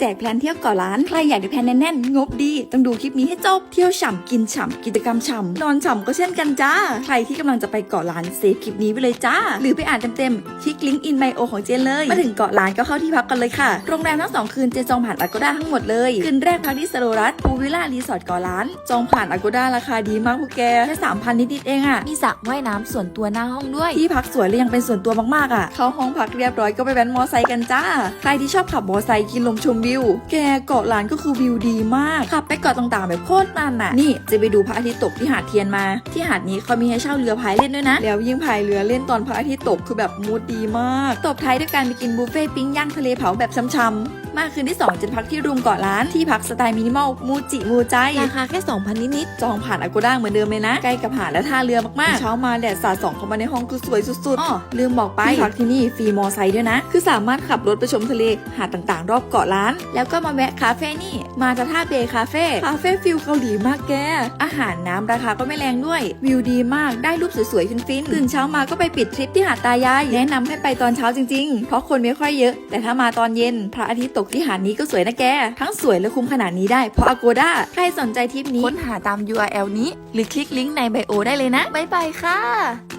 แจกแพลนเที่ยวเกาะล้าน ใครอยากได้แพลนแน่นๆ งบดี ต้องดูคลิปนี้ให้จบ เที่ยวฉ่ำกินฉ่ำกิจกรรมฉ่ำนอนฉ่ำก็เช่นกันจ้า ใครที่กำลังจะไปเกาะล้านเซฟคลิปนี้ไปเลยจ้า หรือไปอ่านเต็มๆ คลิกลิงก์อินไบโอของเจนเลย มาถึงเกาะล้านก็เข้าที่พักกันเลยค่ะ โรงแรมทั้งสองคืนเจนจองผ่านอากูด้าทั้งหมดเลย คืนแรกพักที่สโรรัสพูวิลล่ารีสอร์ทเกาะล้าน จองผ่านอากูด้าราคาดีมากพวกแก แค่สามพันนิดๆเองอะมีสระว่ายน้ำส่วนตัวหน้าห้องด้วย ที่พักสวยและยังเป็นส่วนตัวมากๆอะ เข้าห้องพักเรียบร้อยก็ไปแว้นมอไซค์กันจ้า ใครที่ชอบขับมอไซค์กินลมชมวิว แกเกาะล้านก็คือวิวดีมากขับไปเกาะต่างๆแบบโคตรนานน่ะ นี่จะไปดูพระอาทิตย์ตกที่หาดเทียนมา ที่หาดนี้เขามีให้เช่าเรือพายเล่นด้วยนะ แล้วยิ่งพายเรือเล่นตอนพระอาทิตย์ตกคือแบบมูดดีมาก ตบท้ายด้วยการไปกินบุฟเฟ่ปิ้งย่างทะเลเผาแบบช้ำๆ มาคืนที่สองจะพักที่รูมเกาะล้านที่พักสไตล์มินิมอลมูจิมูใจราคาแค่ 2,000 นิดจองผ่านอากูด้าเหมือนเดิมเลยนะ ใกล้กับหาดและท่าเรือมากๆ เช้ามาแดดสาดส่องเข้ามาในห้องคือสวยสุดๆอ๋อลืมบอกไปที่พักที่นี่ฟรีมอไซค์ด้วยนะ คือสามารถขับรถไปชมทะเลหาดต่างๆ รอบเกาะล้าน แล้วก็มาแวะคาเฟ่นี่ มาจะท่าเบย์คาเฟ่คาเฟ่ฟิลเกาหลีมากแก อาหารน้ำราคาก็ไม่แรงด้วย วิวดีมากได้รูปสวยๆฟินๆตื่นเช้ามาก็ไปปิดทริปที่หาดตายายแนะนำให้ไปตอนเช้าจริงๆ เพราะคนไม่ค่อยเยอะ แต่ถ้ามาตอนเย็นพระอาทิตย์ตกที่หาดนี้ก็สวยนะแก ทั้งสวยและคุ้มขนาดนี้ได้เพราะอากูด้าใครสนใจทริปนี้ค้นหาตาม URL นี้ หรือคลิกลิงก์ในไบโอได้เลยนะบ๊ายบายค่ะ